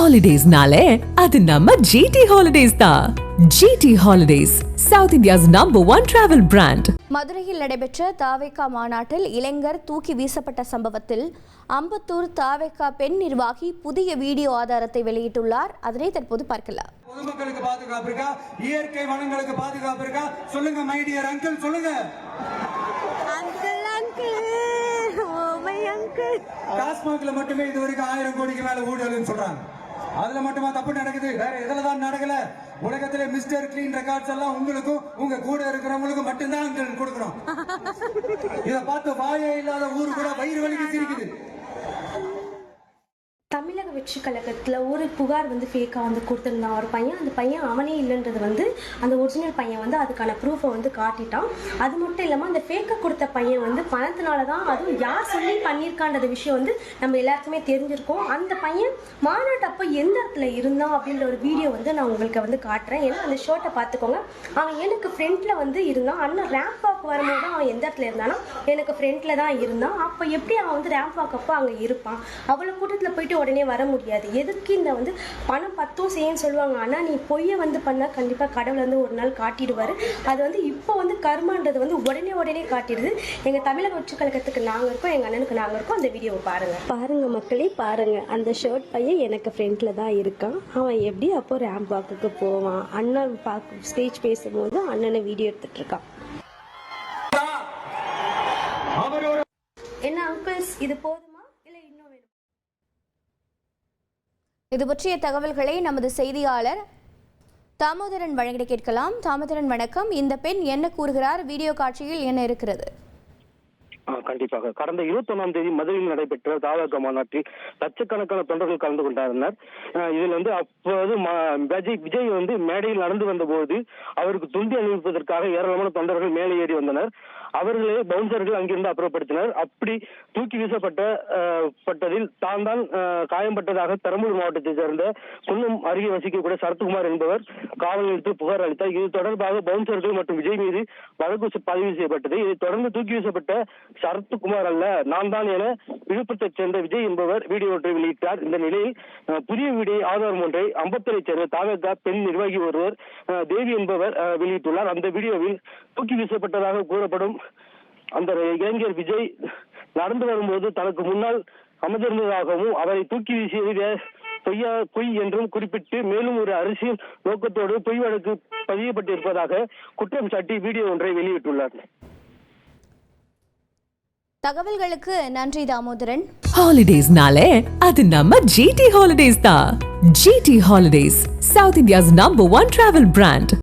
ஹாலிடேஸ்னாலே அது நம்ம ஜிடி ஹாலிடேஸ் தான் GT holidays south India's number one travel brand மதுரையில் நடைபெற்ற தாவேகா மாநாட்டில் இளைஞர் தூக்கி வீசப்பட்ட சம்பவத்தில் அம்பத்தூர் தாவேகா பெண் நிர்வாகி புதிய வீடியோ ஆதாரத்தை வெளியிட்டுள்ளார். அதனை தற்போது பார்க்கலாம். பொதுமக்களுக்கு பாதுகாப்பு இருக்கா? இயற்கை வளங்களுக்கு பாதுகாப்பு இருக்கா? சொல்லுங்க மை டியர் அங்கிள் சொல்லுங்க. Uncle uncle oh my uncle டாஸ்மாக்ல மட்டுமே இது வரைக்கும் ஆயிரம் கோடிக்கு மேல ஊழல்னு சொல்றாங்க. அதுல மட்டுமா தப்பு நடக்குது? வேற எதுல தான் நடக்கல? உலகத்திலே மிஸ்டர் கிளீன் ரெக்கார்ட்ஸ் எல்லாம் உங்களுக்கும் உங்க கூட இருக்கிறவங்களுக்கும் மட்டும்தான் அங்கிள் கொடுக்குறோம் இத பார்த்து வாயே இல்லாத ஊரு கூட வயிறு வலிக்கு சிரிக்குது. தமிழக வெற்றி கழகத்தில் ஒரு புகார் வந்து ஃபேக்காக வந்து கொடுத்துருந்தான். ஒரு பையன் அந்த பையன் அவனே இல்லைன்றது வந்து அந்த ஒரிஜினல் பையன் வந்து அதுக்கான ப்ரூஃபை வந்து காட்டிட்டான். அது மட்டும் இல்லாமல் அந்த ஃபேக்கை கொடுத்த பையன் வந்து பணத்தினால தான் அதுவும் யார் சொல்லி பண்ணியிருக்கான்றது விஷயம் வந்து நம்ம எல்லாருக்குமே தெரிஞ்சிருக்கோம். அந்த பையன் மாநாட்டு அப்போ எந்த இடத்துல இருந்தான் அப்படின்ற ஒரு வீடியோ வந்து நான் உங்களுக்கு வந்து காட்டுறேன். ஏன்னா அந்த ஷர்ட்டை பார்த்துக்கோங்க. அவன் எனக்கு ஃப்ரண்ட்டில் வந்து இருந்தான். அண்ணன் ரேம்ப் வாக் வரும்போது தான் அவன் எந்த இடத்துல இருந்தானா? எனக்கு ஃப்ரண்ட்டில் தான் இருந்தான். அப்போ எப்படி அவன் வந்து ரேம்ப் வாக்கப்போ அங்கே இருப்பான்? அவ்வளோ கூட்டத்தில் போயிட்டு உடனே வர முடியாது. எதுக்கு இந்த வந்து பணம் பத்தும் செய்யன்னு சொல்லுவாங்க. ஆனால் நீ பொய்யை வந்து பண்ணால் கண்டிப்பாக கடவுள் வந்து ஒரு நாள் காட்டிடுவார். அது வந்து இப்போ வந்து கர்மான்றது வந்து உடனே உடனே காட்டிடுது. எங்கள் தமிழக உச்ச கழகத்துக்கு நாங்கள் இருக்கோம் எங்கள் அண்ணனுக்கு நாங்கள் இருக்கோம். அந்த வீடியோவை பாருங்கள் பாருங்கள் மக்களே பாருங்கள் அந்த ஷர்ட் பையன் எனக்கு ஃப்ரெண்டில் தான் இருக்கான். அவன் எப்படி அப்போ ரேம்ப் வாக்குக்கு போவான்? அண்ணன் பார்க்க ஸ்டேஜ் பேசும்போது அண்ணனை வீடியோ எடுத்துட்டு இருக்கான். என்ன அங்கிள்ஸ் இது போதுமா? இது பற்றிய தகவல்களை நமது செய்தியாளர் தாமோதரன் வழங்கிட கேட்கலாம். தாமோதரன் வணக்கம். இந்த பெண் என்ன கூறுகிறார்? வீடியோ காட்சியில் என்ன இருக்கிறது? கண்டிப்பாக. கடந்த இருபத்தொன்னாம் தேதி மதுரையில் நடைபெற்ற தாவக மாநாட்டில் லட்சக்கணக்கான தொண்டர்கள் கலந்து கொண்டனர் இதில் வந்து அப்போது விஜய் வந்து மேடையில் நடந்து வந்தபோது அவருக்கு துண்டி அணிவிப்பதற்காக ஏராளமான தொண்டர்கள் மேலே ஏறி வந்தனர். அவர்களே பவுன்சர்கள் அங்கிருந்து அப்புறப்படுத்தினர். அப்படி தூக்கி வீசப்பட்ட பட்டதில் தான் தான் காயம்பட்டதாக பெரம்பலூர் மாவட்டத்தைச் சேர்ந்த குன்னம் அருகே வசிக்கக்கூடிய சரத்குமார் என்பவர் காவல் நிலையத்தில் புகார் அளித்தார். இது தொடர்பாக பவுன்சர்கள் மற்றும் விஜய் மீது வழக்கு பதிவு செய்யப்பட்டது. இதைத் தொடர்ந்து தூக்கி வீசப்பட்ட சரத்குமார் அல்ல நான் தான் என விழுப்புரத்தைச் சேர்ந்த விஜய் என்பவர் வீடியோ ஒன்றை வெளியிட்டார். இந்த நிலையில் புதிய வீடியோ ஆதாரம் ஒன்றை அம்பத்தூரைச் சேர்ந்த தாவக பெண் நிர்வாகி ஒருவர் அஹ், தேவி என்பவர் வெளியிட்டுள்ளார். அந்த வீடியோவில் தூக்கி வீசப்பட்டதாக கூறப்படும் அந்த இளைஞர் விஜய் நடந்து வரும்போது தனக்கு முன்னால் அமர்ந்திருந்ததாகவும் அவரை தூக்கி வீசியது பொய்யா பொய் என்றும் குறிப்பிட்டு மேலும் ஒரு அரசியல் நோக்கத்தோடு பொய் வழக்கு பதியப்பட்டிருப்பதாக குற்றம் சாட்டி வீடியோ ஒன்றை வெளியிட்டுள்ளார். தகவல்களுக்கு நன்றி தாமோதரன். ஹாலிடேஸ்னாலே அது நம்ம ஜிடி ஹாலிடேஸ் தான். GT holidays south India's number one travel brand